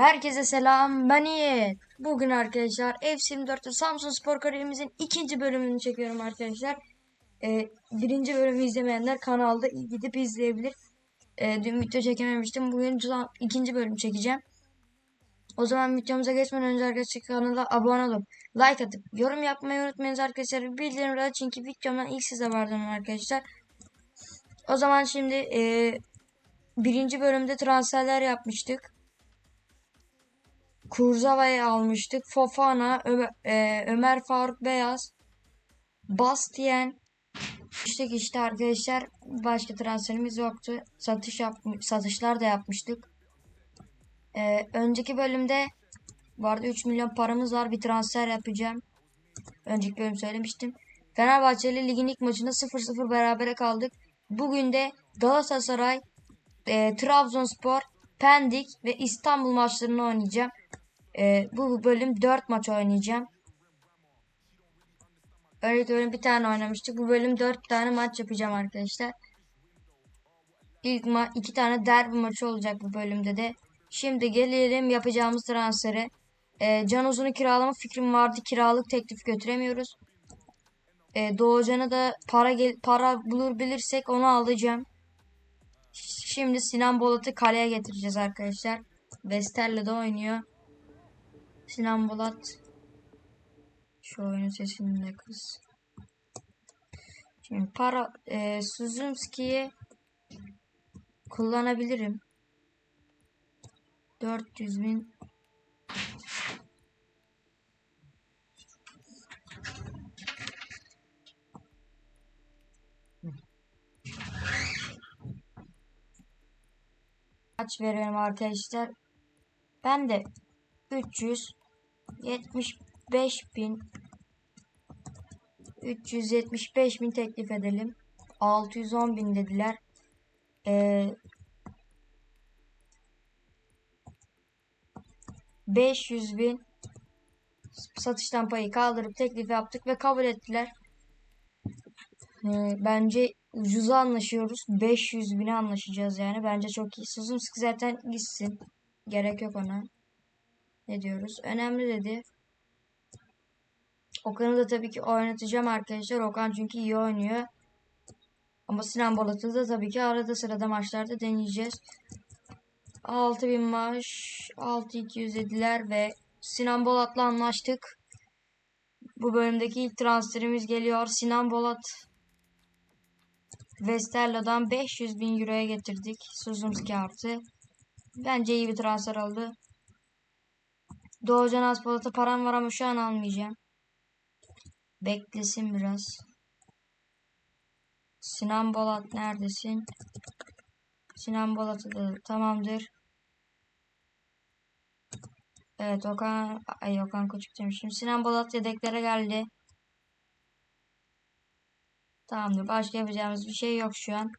Herkese selam ben Yiğit. Bugün arkadaşlar F24'te Samsun Spor kariyerimizin ikinci bölümünü çekiyorum arkadaşlar. Ee, birinci bölümü izlemeyenler kanalda gidip izleyebilir. Ee, dün video çekememiştim. Bugün ikinci bölüm çekeceğim. O zaman videomuza geçmeden önce arkadaşlar kanala abone olup like atıp yorum yapmayı unutmayınız arkadaşlar. Bildirimleri açın ki videomdan ilk size vardım arkadaşlar. O zaman şimdi e, birinci bölümde transferler yapmıştık. Kurzava'yı almıştık. Fofana, Ömer, e, Ömer Faruk Beyaz, Bastien. İşte işte arkadaşlar başka transferimiz yoktu. Satış yap satışlar da yapmıştık. E, önceki bölümde vardı 3 milyon paramız var. Bir transfer yapacağım. Önceki bölüm söylemiştim. Fenerbahçe ile ligin ilk maçında 0-0 berabere kaldık. Bugün de Galatasaray, e, Trabzonspor, Pendik ve İstanbul maçlarını oynayacağım. Ee, bu bölüm 4 maç oynayacağım. Önceki bölüm bir tane oynamıştık. Bu bölüm 4 tane maç yapacağım arkadaşlar. İlk ma iki tane derbi maçı olacak bu bölümde de. Şimdi gelelim yapacağımız transfere. Ee, Can Uzun'u kiralama fikrim vardı. Kiralık teklif götüremiyoruz. Ee, Doğucan'a da para gel para bulur bilirsek onu alacağım. Şimdi Sinan Bolat'ı kaleye getireceğiz arkadaşlar. Wester'le de oynuyor. Sinan Bolat. Şu oyunun sesini de kız. Şimdi para e, Suzumski'yi kullanabilirim. 400 bin Kaç veriyorum arkadaşlar? Ben de 300 75 bin 375 bin teklif edelim. 610 bin dediler. Ee, 500 bin satıştan payı kaldırıp teklif yaptık ve kabul ettiler. Ee, bence ucuza anlaşıyoruz. 500 bine anlaşacağız yani. Bence çok iyi. Suzumski zaten gitsin. Gerek yok ona. Ne diyoruz? Önemli dedi. Okan'ı da tabii ki oynatacağım arkadaşlar. Okan çünkü iyi oynuyor. Ama Sinan Bolat'ı da tabii ki arada sırada maçlarda deneyeceğiz. 6000 maaş 6200 dediler ve Sinan Bolat'la anlaştık. Bu bölümdeki ilk transferimiz geliyor. Sinan Bolat Westerlo'dan 500 bin euroya getirdik. Suzumski artı. Bence iyi bir transfer oldu. Doğucan Aspolat'a param var ama şu an almayacağım. Beklesin biraz. Sinan Bolat neredesin? Sinan Bolat'ı da tamamdır. Evet Okan ay Okan Koçuk demişim. Sinan Bolat yedeklere geldi. Tamamdır. Başka yapacağımız bir şey yok şu an.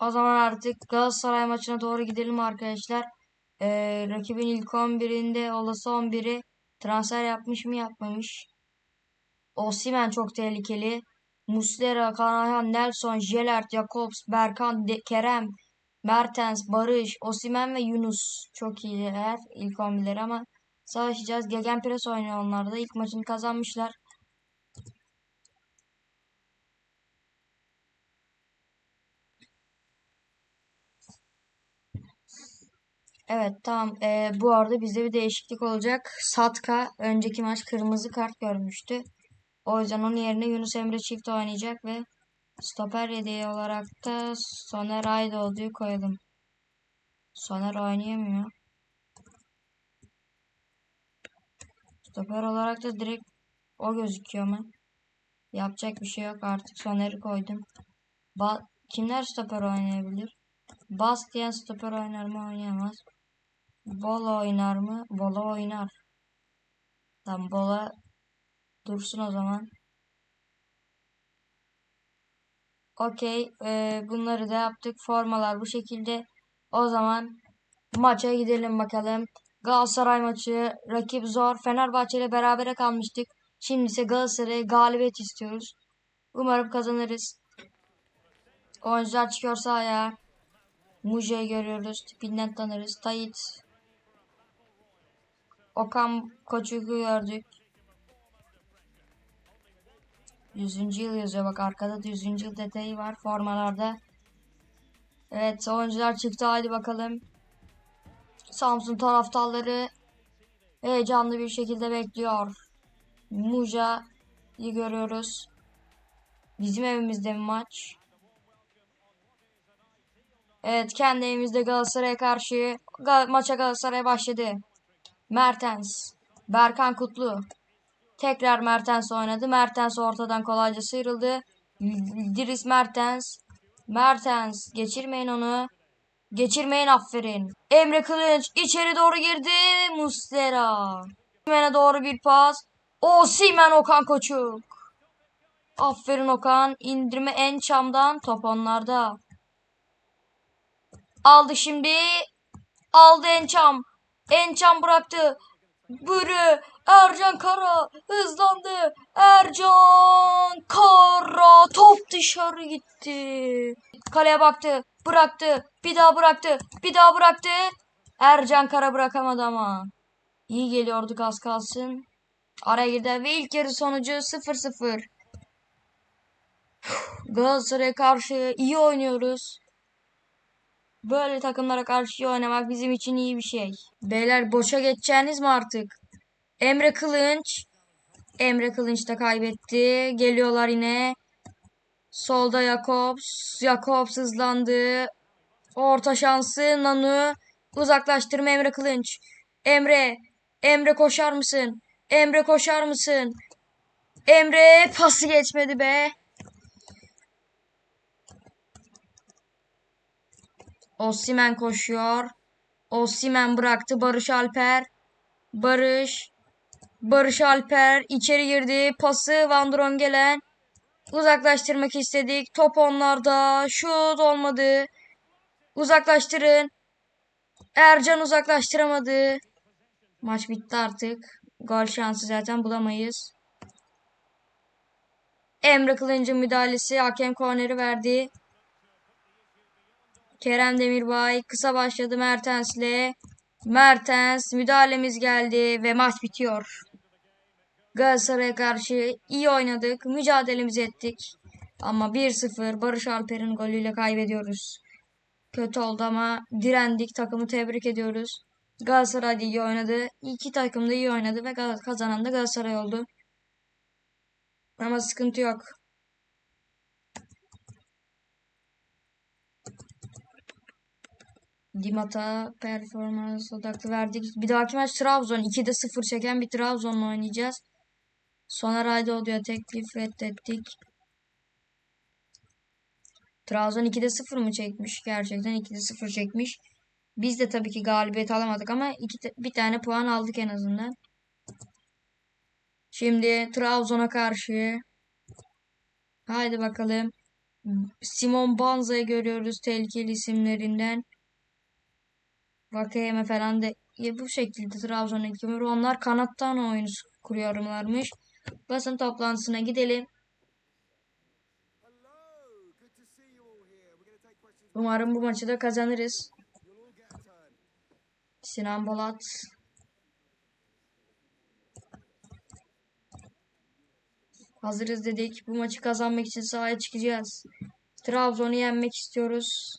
O zaman artık Galatasaray maçına doğru gidelim arkadaşlar. Ee, rakibin ilk 11'inde olası 11'i transfer yapmış mı yapmamış. Osimhen çok tehlikeli. Muslera, Kanahan, Nelson, Jelert, Jakobs, Berkan, De Kerem, Mertens, Barış, Osimhen ve Yunus çok iyiler ilk 11'leri ama savaşacağız. Gegenpress oynuyor onlar da. İlk maçını kazanmışlar. Evet tamam. Ee, bu arada bizde bir değişiklik olacak. Satka önceki maç kırmızı kart görmüştü. O yüzden onun yerine Yunus Emre çift oynayacak ve stoper yedeği olarak da Soner Aydoğdu'yu koyalım. Soner oynayamıyor. Stoper olarak da direkt o gözüküyor mu? Yapacak bir şey yok artık Soner'i koydum. Ba Kimler stoper oynayabilir? Bastian stoper oynar mı oynayamaz. Bola oynar mı? Bola oynar. Tam Bola dursun o zaman. Okey. E, bunları da yaptık. Formalar bu şekilde. O zaman maça gidelim bakalım. Galatasaray maçı. Rakip zor. Fenerbahçe ile berabere kalmıştık. Şimdi ise Galatasaray'a galibiyet istiyoruz. Umarım kazanırız. Oyuncular çıkıyor sahaya. Muje'yi görüyoruz. Tipinden tanırız. Tayit. Okan Koçuk'u gördük. 100. yıl yazıyor bak arkada da 100. yıl detayı var formalarda. Evet oyuncular çıktı haydi bakalım. Samsun taraftarları heyecanlı bir şekilde bekliyor. Muja'yı görüyoruz. Bizim evimizde mi maç? Evet kendi evimizde Galatasaray'a karşı Ga- maça Galatasaray başladı. Mertens, Berkan Kutlu. Tekrar Mertens oynadı. Mertens ortadan kolayca sıyrıldı. Dries Mertens. Mertens geçirmeyin onu. Geçirmeyin aferin. Emre Kılınç içeri doğru girdi. Mustera. Simen'e doğru bir pas. O Simen Okan Koçuk. Aferin Okan. İndirme en çamdan. Top onlarda. Aldı şimdi. Aldı Ençam. Ençam bıraktı. Bürü. Ercan Kara hızlandı. Ercan Kara top dışarı gitti. Kaleye baktı. Bıraktı. Bir daha bıraktı. Bir daha bıraktı. Ercan Kara bırakamadı ama. İyi geliyorduk az kalsın. Araya girdi ve ilk yarı sonucu 0-0. Galatasaray'a karşı iyi oynuyoruz. Böyle takımlara karşı oynamak bizim için iyi bir şey. Beyler boşa geçeceğiniz mi artık? Emre Kılınç. Emre Kılınç da kaybetti. Geliyorlar yine. Solda Jakobs. Jakobs hızlandı. Orta şansı Nanu. Uzaklaştırma Emre Kılınç. Emre. Emre koşar mısın? Emre koşar mısın? Emre pası geçmedi be. Osimen koşuyor. Osimen bıraktı. Barış Alper. Barış. Barış Alper içeri girdi. Pası Van Drongelen. Uzaklaştırmak istedik. Top onlarda. Şut olmadı. Uzaklaştırın. Ercan uzaklaştıramadı. Maç bitti artık. Gol şansı zaten bulamayız. Emre Kılınç'ın müdahalesi hakem korneri verdi. Kerem Demirbay kısa başladı Mertens'le. Mertens müdahalemiz geldi ve maç bitiyor. Galatasaray'a karşı iyi oynadık. Mücadelemizi ettik. Ama 1-0 Barış Alper'in golüyle kaybediyoruz. Kötü oldu ama direndik. Takımı tebrik ediyoruz. Galatasaray iyi oynadı. İki takım da iyi oynadı ve kazanan da Galatasaray oldu. Ama sıkıntı yok. Dimata performans odaklı verdik. Bir dahaki maç Trabzon. 2'de 0 çeken bir Trabzon'la oynayacağız. Soner Aydoğdu'ya teklif reddettik. Trabzon 2'de 0 mı çekmiş? Gerçekten 2'de 0 çekmiş. Biz de tabii ki galibiyet alamadık ama iki, bir tane puan aldık en azından. Şimdi Trabzon'a karşı. Haydi bakalım. Simon Banza'yı görüyoruz tehlikeli isimlerinden. Vakayeme falan da ya bu şekilde Trabzon ekibi. Onlar kanattan oyun kuruyorlarmış. Basın toplantısına gidelim. Umarım bu maçı da kazanırız. Sinan Bolat. Hazırız dedik. Bu maçı kazanmak için sahaya çıkacağız. Trabzon'u yenmek istiyoruz.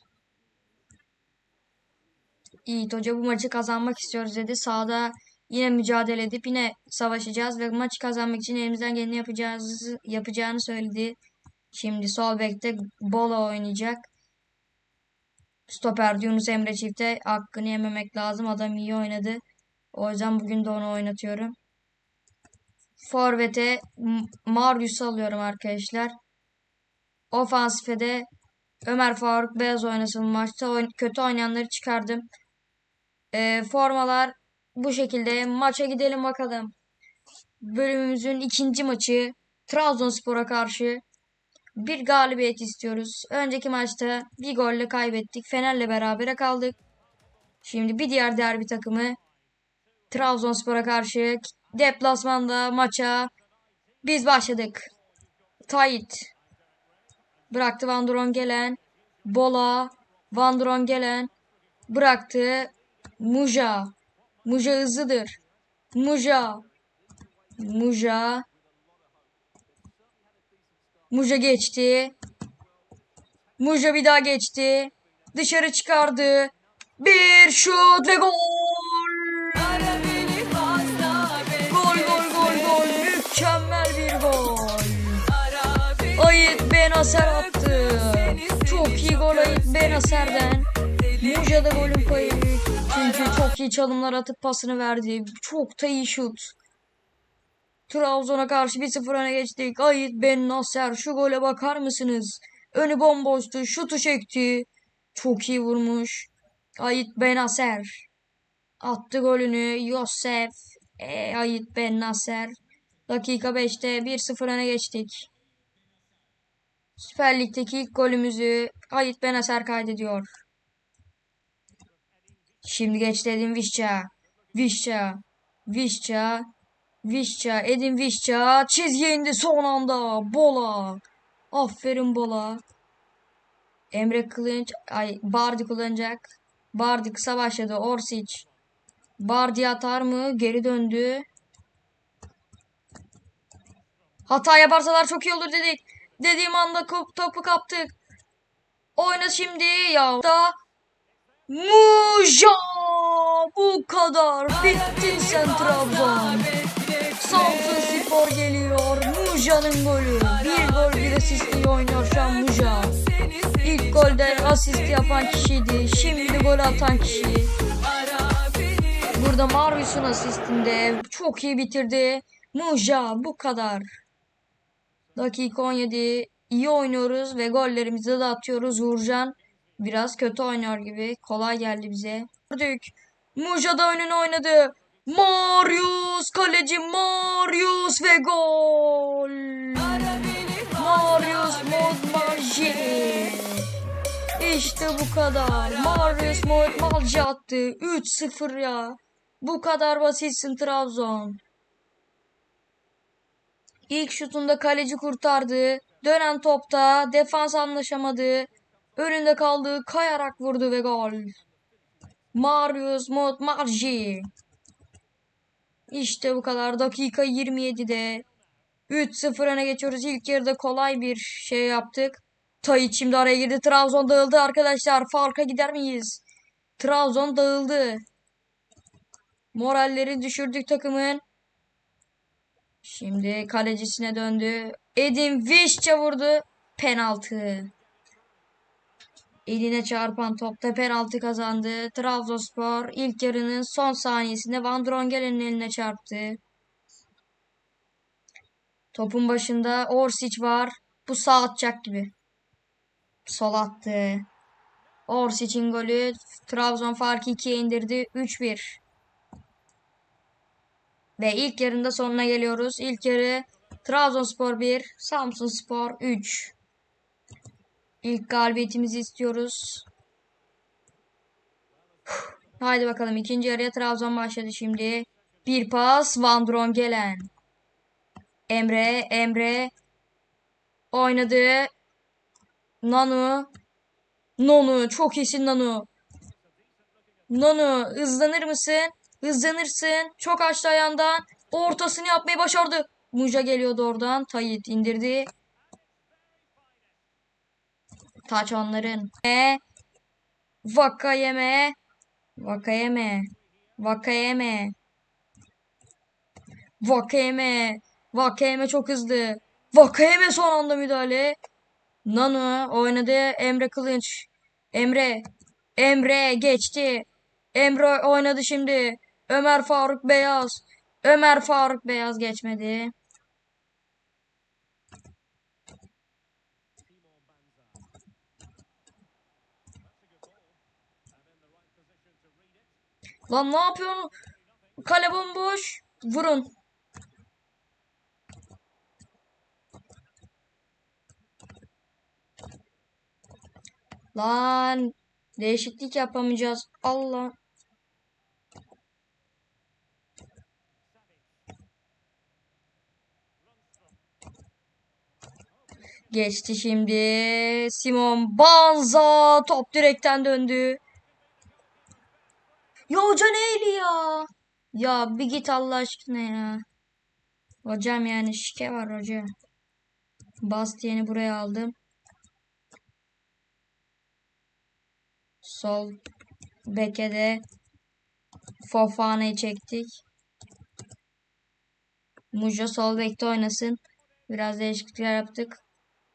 Yiğit Hoca bu maçı kazanmak istiyoruz dedi. Sahada yine mücadele edip yine savaşacağız ve maçı kazanmak için elimizden geleni yapacağız, yapacağını söyledi. Şimdi sol bekte Bola oynayacak. Stoper Yunus Emre çifte hakkını yememek lazım. Adam iyi oynadı. O yüzden bugün de onu oynatıyorum. Forvet'e Marius'u alıyorum arkadaşlar. Ofansife de Ömer Faruk Beyaz oynasın maçta. Oyn- kötü oynayanları çıkardım. Ee, formalar bu şekilde. Maça gidelim bakalım. Bölümümüzün ikinci maçı Trabzonspor'a karşı bir galibiyet istiyoruz. Önceki maçta bir golle kaybettik. Fener'le berabere kaldık. Şimdi bir diğer derbi takımı Trabzonspor'a karşı deplasmanda maça biz başladık. Tayit bıraktı Van Drongelen. Bola Van Drongelen bıraktı. Muja. Muja hızlıdır. Muja. Muja. Muja geçti. Muja bir daha geçti. Dışarı çıkardı. Bir şut ve. Gol Benaser attı. Çok iyi gol Ayıt Benaser'den. Muja da golün payı büyük. Çünkü çok iyi çalımlar atıp pasını verdi. Çok da iyi şut. Trabzon'a karşı 1-0 öne geçtik. Ayıt Ben Nasser şu gole bakar mısınız? Önü bomboştu. Şutu çekti. Çok iyi vurmuş. Ayıt Ben Nasser. Attı golünü. Yosef. E, Ayıt Ben Nasser. Dakika 5'te 1-0 öne geçtik. Süper Lig'deki ilk golümüzü Ayıt Ben Nasser kaydediyor. Şimdi geç dedim Vişça. Vişça. Vişça. Vişça. Edin Vişça. Çizgiye indi son anda. Bola. Aferin Bola. Emre Kılınç. Ay Bardi kullanacak. Bardi kısa başladı. Orsic. Bardi atar mı? Geri döndü. Hata yaparsalar çok iyi olur dedik. Dediğim anda topu kaptık. Oyna şimdi ya da Muja bu kadar bittin sen Trabzon. Samsun Spor geliyor. Muja'nın golü. Bir gol bir asistli oynuyor şu an Muja. İlk golde asist yapan kişiydi. Şimdi gol atan kişi. Burada Marius'un asistinde çok iyi bitirdi. Muja bu kadar. Dakika 17. İyi oynuyoruz ve gollerimizi de atıyoruz. Uğurcan biraz kötü oynuyor gibi. Kolay geldi bize. Gördük. Muja da önüne oynadı. Marius kaleci Marius ve gol. Marius Modmaji. İşte bu kadar. Marius Modmaji attı. 3-0 ya. Bu kadar basitsin Trabzon. İlk şutunda kaleci kurtardı. Dönen topta defans anlaşamadı. Önünde kaldı. Kayarak vurdu ve gol. Marius Montmarji. İşte bu kadar. Dakika 27'de 3-0 öne geçiyoruz. İlk yarıda kolay bir şey yaptık. Tay şimdi araya girdi. Trabzon dağıldı arkadaşlar. Farka gider miyiz? Trabzon dağıldı. Moralleri düşürdük takımın. Şimdi kalecisine döndü. Edin Vişça vurdu. Penaltı. Eline çarpan topta penaltı kazandı. Trabzonspor ilk yarının son saniyesinde Van Drongelen'in eline çarptı. Topun başında Orsic var. Bu sağ atacak gibi. Sol attı. Orsic'in golü Trabzon farkı 2'ye indirdi. 3-1. Ve ilk yarında sonuna geliyoruz. İlk yarı Trabzonspor 1, Samsunspor 3. İlk galibiyetimizi istiyoruz. Haydi bakalım ikinci yarıya Trabzon başladı şimdi. Bir pas Van Drongelen. Emre, Emre oynadı. Nanu. Nonu çok iyisin Nanu. Nonu hızlanır mısın? Hızlanırsın. Çok açtı ayağından. Ortasını yapmayı başardı. Muja geliyordu oradan. Tayit indirdi. Taç onların. E Vakayeme. Vakayeme. Vakayeme. Vakayeme. Vakayeme çok hızlı. Vakayeme son anda müdahale. Nanu oynadı. Emre Kılınç. Emre. Emre geçti. Emre oynadı şimdi. Ömer Faruk Beyaz. Ömer Faruk Beyaz geçmedi. Lan ne yapıyorsun? Kale bomboş. Vurun. Lan değişiklik yapamayacağız. Allah. Geçti şimdi. Simon Banza top direkten döndü. Ya hoca neyli ya? Ya bir git Allah aşkına ya. Hocam yani şike var hoca. Bastien'i buraya aldım. Sol beke de Fofana'yı çektik. Mujo sol bekte oynasın. Biraz değişiklikler yaptık.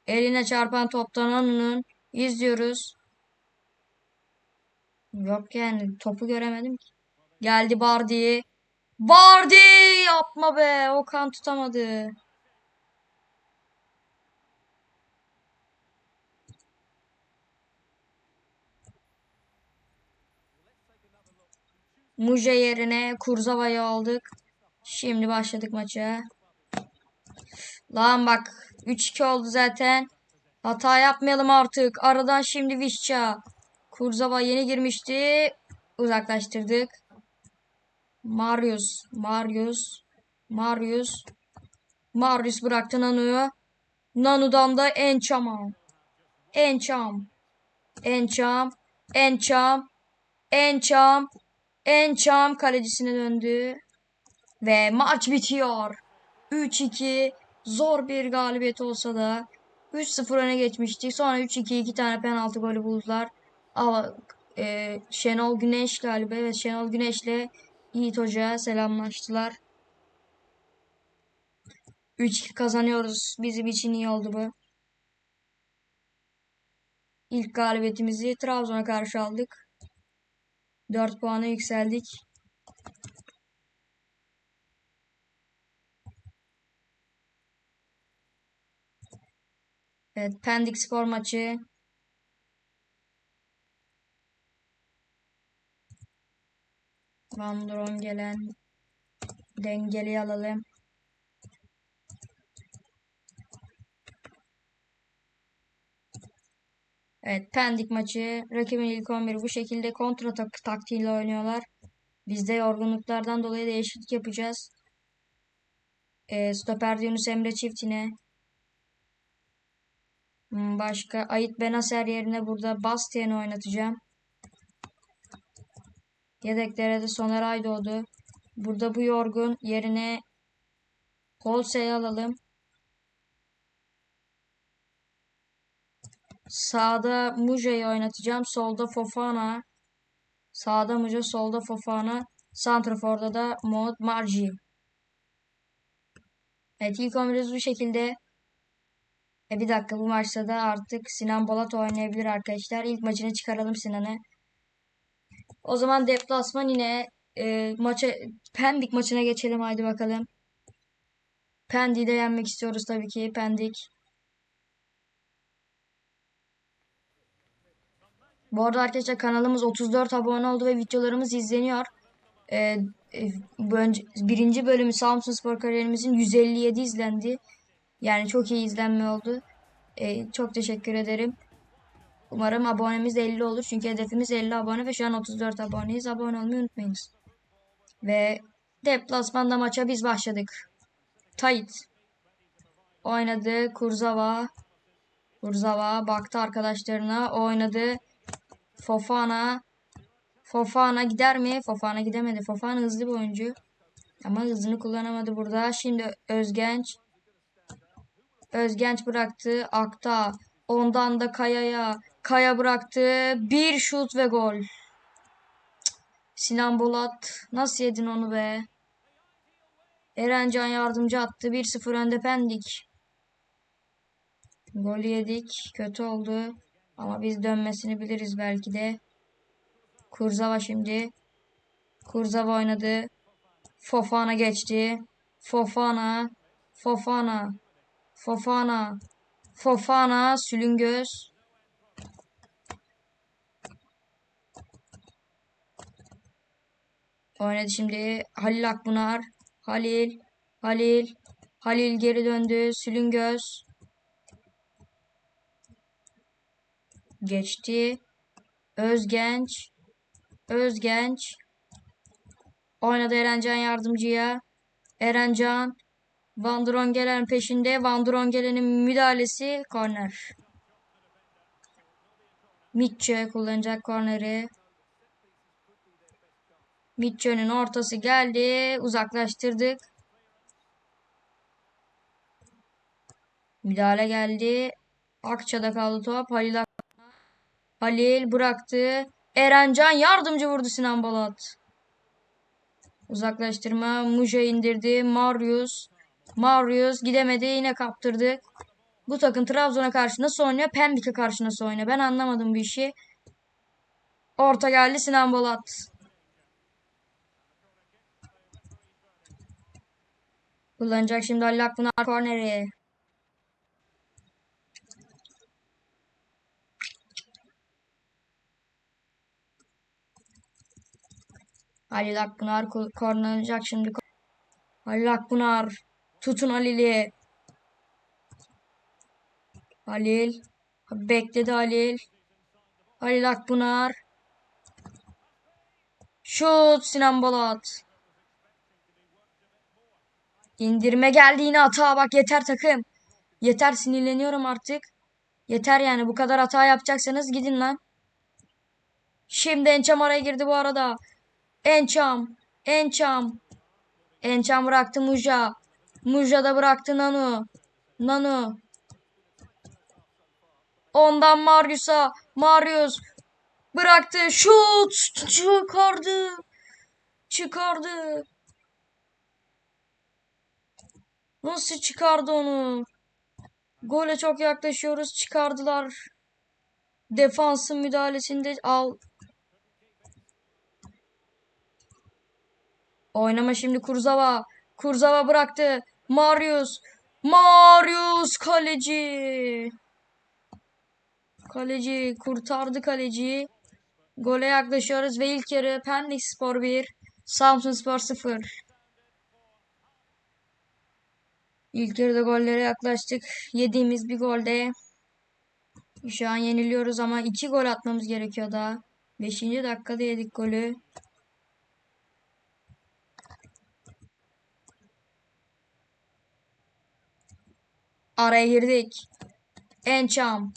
Eline çarpan toptan onun izliyoruz. Yok yani topu göremedim ki. Geldi Bardi. Bardi yapma be. Okan tutamadı. Muja yerine Kurzava'yı aldık. Şimdi başladık maça. Lan bak 3-2 oldu zaten. Hata yapmayalım artık. Aradan şimdi Vişça. Kurzava yeni girmişti. Uzaklaştırdık. Marius. Marius. Marius. Marius bıraktı Nanu'yu. Nanu'dan da Enchama. Encham. Encham. Encham. Encham. Encham kalecisine döndü. Ve maç bitiyor. 3-2 zor bir galibiyet olsa da 3-0 öne geçmiştik. Sonra 3-2 iki tane penaltı golü buldular. Ama e, Şenol Güneş galiba. Evet Şenol Güneş'le Yiğit Hoca selamlaştılar. 3-2 kazanıyoruz. Bizim için iyi oldu bu. İlk galibiyetimizi Trabzon'a karşı aldık. 4 puana yükseldik. Evet, Pendik Spor maçı. Van gelen dengeli alalım. Evet, Pendik maçı. Rakibin ilk 11 bu şekilde kontra tak taktiğiyle oynuyorlar. Biz de yorgunluklardan dolayı değişiklik yapacağız. E, stoper Yunus Emre çiftine. Başka Ait Benaser yerine burada Bastien'i oynatacağım. Yedeklere de Soner Aydoğdu. Burada bu yorgun yerine Holse'yi alalım. Sağda Muja'yı oynatacağım. Solda Fofana. Sağda Muja, solda Fofana. Santrafor'da da Mod Marji. Evet ilk 11'imiz bu şekilde. E bir dakika bu maçta da artık Sinan Bolat oynayabilir arkadaşlar. İlk maçını çıkaralım Sinan'ı. O zaman deplasman yine e, maça Pendik maçına geçelim haydi bakalım. Pendik'i de yenmek istiyoruz tabii ki. Pendik. Bu arada arkadaşlar kanalımız 34 abone oldu ve videolarımız izleniyor. E, e, önce, birinci bölümü Samsun Spor kariyerimizin 157 izlendi. Yani çok iyi izlenme oldu. Ee, çok teşekkür ederim. Umarım abonemiz 50 olur. Çünkü hedefimiz 50 abone ve şu an 34 aboneyiz. Abone olmayı unutmayınız. Ve deplasmanda maça biz başladık. Tayit. Oynadı. Kurzava. Kurzava baktı arkadaşlarına. Oynadı. Fofana. Fofana gider mi? Fofana gidemedi. Fofana hızlı bir oyuncu. Ama hızını kullanamadı burada. Şimdi Özgenç. Özgenç bıraktı. Akta. Ondan da Kaya'ya. Kaya bıraktı. Bir şut ve gol. Cık. Sinan Bolat. Nasıl yedin onu be? Erencan yardımcı attı. 1-0 önde Pendik. Gol yedik. Kötü oldu. Ama biz dönmesini biliriz belki de. Kurzava şimdi. Kurzava oynadı. Fofana geçti. Fofana. Fofana. Fofana. Fofana. Sülüngöz. Oynadı şimdi. Halil Akbunar. Halil. Halil. Halil geri döndü. Sülüngöz. Geçti. Özgenç. Özgenç. Oynadı Erencan yardımcıya. Erencan. Van Drongelen peşinde. Van Drongelen'in müdahalesi korner. Mitchell kullanacak korneri. Mitchell'in ortası geldi. Uzaklaştırdık. Müdahale geldi. Akça'da kaldı top. Halil, Halil bıraktı. Erencan yardımcı vurdu Sinan Balat. Uzaklaştırma. Muja indirdi. Marius. Marius gidemedi. Yine kaptırdı. Bu takım Trabzon'a karşı nasıl oynuyor? Pendik'e karşı nasıl oynuyor? Ben anlamadım bir işi. Orta geldi Sinan Bolat. Kullanacak şimdi Halil Akpınar korneri. Halil Akpınar kul- kornlanacak şimdi. Halil Akpınar. Tutun Halil'i. Halil. Bekledi Halil. Halil Akpınar. Şut Sinan Bolat. İndirme geldi yine hata bak yeter takım. Yeter sinirleniyorum artık. Yeter yani bu kadar hata yapacaksanız gidin lan. Şimdi Ençam araya girdi bu arada. Ençam. Ençam. Ençam bıraktı Muja. Muja da bıraktı Nanu. Nanu. Ondan Marius'a. Marius bıraktı. Şut çıkardı. Çıkardı. Nasıl çıkardı onu? Gole çok yaklaşıyoruz. Çıkardılar. Defansın müdahalesinde al. Oynama şimdi Kurzava. Kurzava bıraktı. Marius. Marius kaleci. Kaleci kurtardı kaleci. Gole yaklaşıyoruz ve ilk yarı Pendik Spor 1, Samsun Spor 0. İlk yarıda gollere yaklaştık. Yediğimiz bir golde şu an yeniliyoruz ama iki gol atmamız gerekiyor daha. 5. dakikada yedik golü. Araya girdik. Ençam.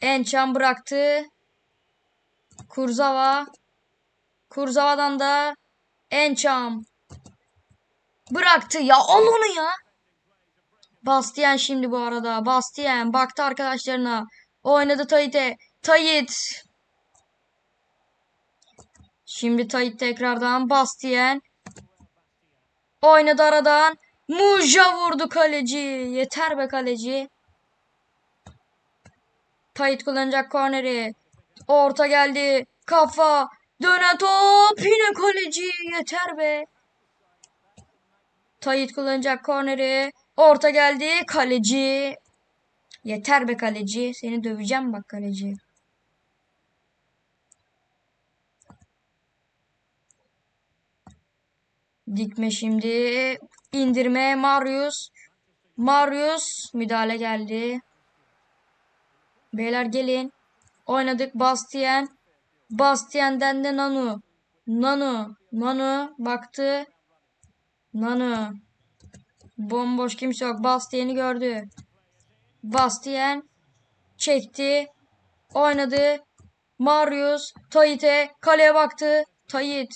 Ençam bıraktı. Kurzava. Kurzava'dan da Ençam. Bıraktı ya al onu ya. Bastian şimdi bu arada. Bastian baktı arkadaşlarına. Oynadı Tayit'e. Tayit. Şimdi Tayit tekrardan Bastian. Oynadı aradan. Muja vurdu kaleci. Yeter be kaleci. Tayit kullanacak korneri. Orta geldi. Kafa. Dönen top. Yine kaleci. Yeter be. Tayit kullanacak korneri. Orta geldi. Kaleci. Yeter be kaleci. Seni döveceğim bak kaleci. Dikme şimdi. İndirme. Marius. Marius. Müdahale geldi. Beyler gelin. Oynadık Bastien. Bastien'den de Nanu. Nanu. Nanu baktı. Nanu. Bomboş kimse yok. Bastien'i gördü. Bastien çekti. Oynadı. Marius Tayit'e kaleye baktı. Tayit.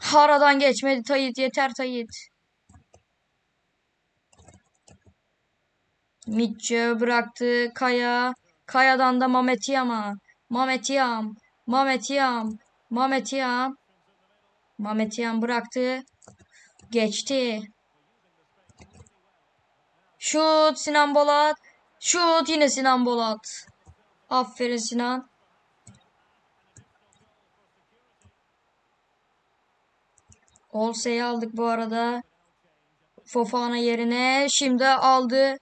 Haradan geçmedi Tayit. Yeter Tayit. Mitçe bıraktı. Kaya. Kaya'dan da Mamet Yam'a. Mamet Yam. Mamet Yam. Mamet Yam. Mamet Yam bıraktı. Geçti. Şut Sinan Bolat. Şut yine Sinan Bolat. Aferin Sinan. Olse'yi aldık bu arada. Fofana yerine şimdi aldı.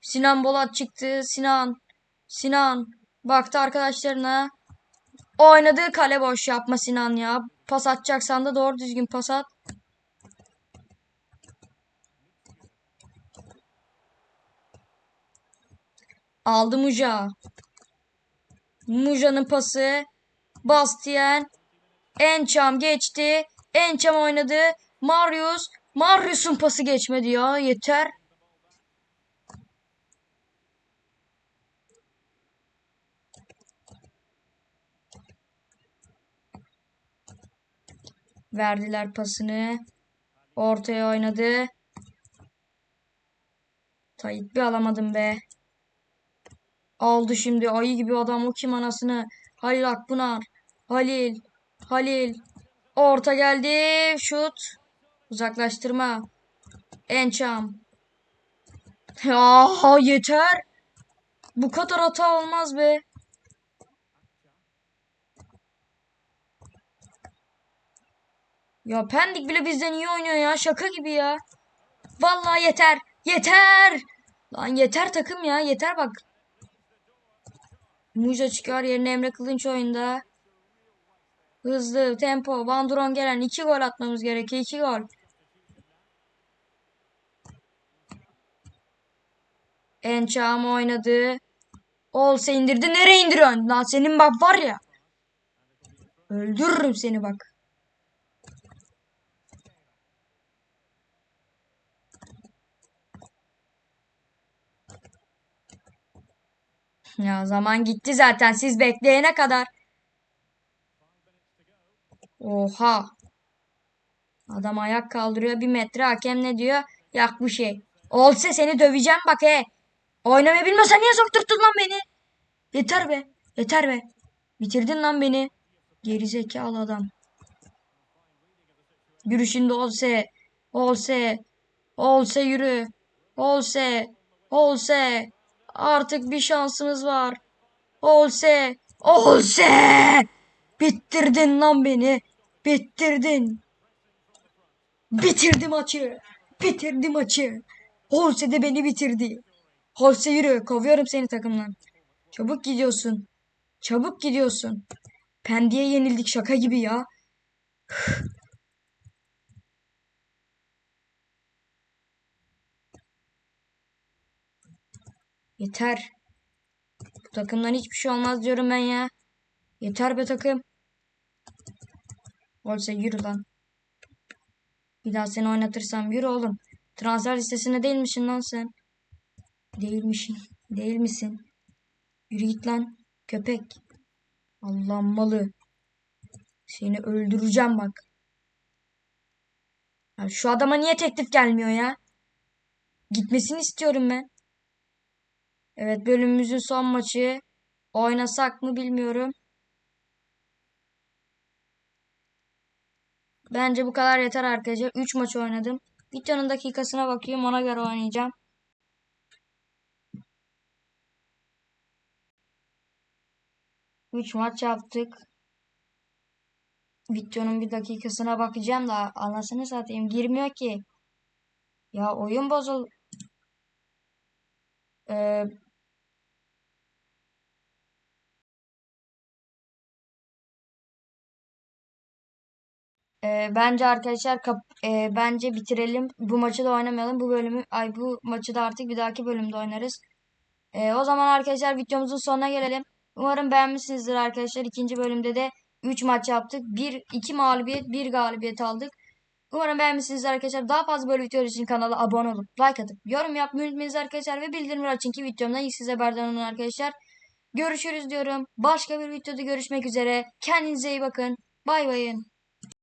Sinan Bolat çıktı. Sinan. Sinan. Baktı arkadaşlarına. Oynadı kale boş yapma Sinan ya. Pas atacaksan da doğru düzgün pas at. Aldı Muja. Muja'nın pası. Bastien. Encham geçti. Encham oynadı. Marius. Marius'un pası geçmedi ya. Yeter. Verdiler pasını. Ortaya oynadı. Tayyip bir alamadım be. Aldı şimdi ayı gibi adam o kim anasını. Halil Akpınar. Halil. Halil. Orta geldi. Şut. Uzaklaştırma. Ençam. Ya yeter. Bu kadar hata olmaz be. Ya Pendik bile bizden iyi oynuyor ya. Şaka gibi ya. Vallahi yeter. Yeter. Lan yeter takım ya. Yeter bak. Muja çıkıyor yerine Emre Kılınç oyunda. Hızlı tempo. Van gelen 2 gol atmamız gerekiyor. 2 gol. Ençam oynadı. Olsa indirdi. Nereye indiriyorsun? Lan senin bak var ya. Öldürürüm seni bak. Ya zaman gitti zaten siz bekleyene kadar. Oha. Adam ayak kaldırıyor bir metre hakem ne diyor? Yak bu şey. Olsa seni döveceğim bak he. Oynamayı bilmiyorsan niye sokturttun lan beni? Yeter be. Yeter be. Bitirdin lan beni. Gerizekalı adam. Yürü şimdi olse. Olse. Olse yürü. Olse. Olse. Artık bir şansımız var. Olse. Olse. Bitirdin lan beni. Bitirdin. Bitirdi maçı. Bitirdi maçı. Holse de beni bitirdi. Holse yürü. Kovuyorum seni takımdan. Çabuk gidiyorsun. Çabuk gidiyorsun. Pendik'e yenildik şaka gibi ya. Yeter. Bu takımdan hiçbir şey olmaz diyorum ben ya. Yeter be takım. Olsa yürü lan. Bir daha seni oynatırsam yürü oğlum. Transfer listesinde değil misin lan sen? Değilmişsin. Değil misin? Yürü git lan. Köpek. Allah'ın malı. Seni öldüreceğim bak. Ya şu adama niye teklif gelmiyor ya? Gitmesini istiyorum ben. Evet bölümümüzün son maçı. Oynasak mı bilmiyorum. Bence bu kadar yeter arkadaşlar. 3 maç oynadım. Videonun dakikasına bakayım ona göre oynayacağım. Üç maç yaptık. Videonun bir dakikasına bakacağım da anasını satayım. Girmiyor ki. Ya oyun bozul. Ee, Ee, bence arkadaşlar kap e, bence bitirelim. Bu maçı da oynamayalım. Bu bölümü ay bu maçı da artık bir dahaki bölümde oynarız. Ee, o zaman arkadaşlar videomuzun sonuna gelelim. Umarım beğenmişsinizdir arkadaşlar. İkinci bölümde de 3 maç yaptık. 1 2 mağlubiyet, 1 galibiyet aldık. Umarım beğenmişsinizdir arkadaşlar. Daha fazla böyle videolar için kanala abone olup like atıp yorum yapmayı unutmayınız arkadaşlar ve bildirimleri açın ki videomdan ilk size haberdar olun arkadaşlar. Görüşürüz diyorum. Başka bir videoda görüşmek üzere. Kendinize iyi bakın. Bay bayın.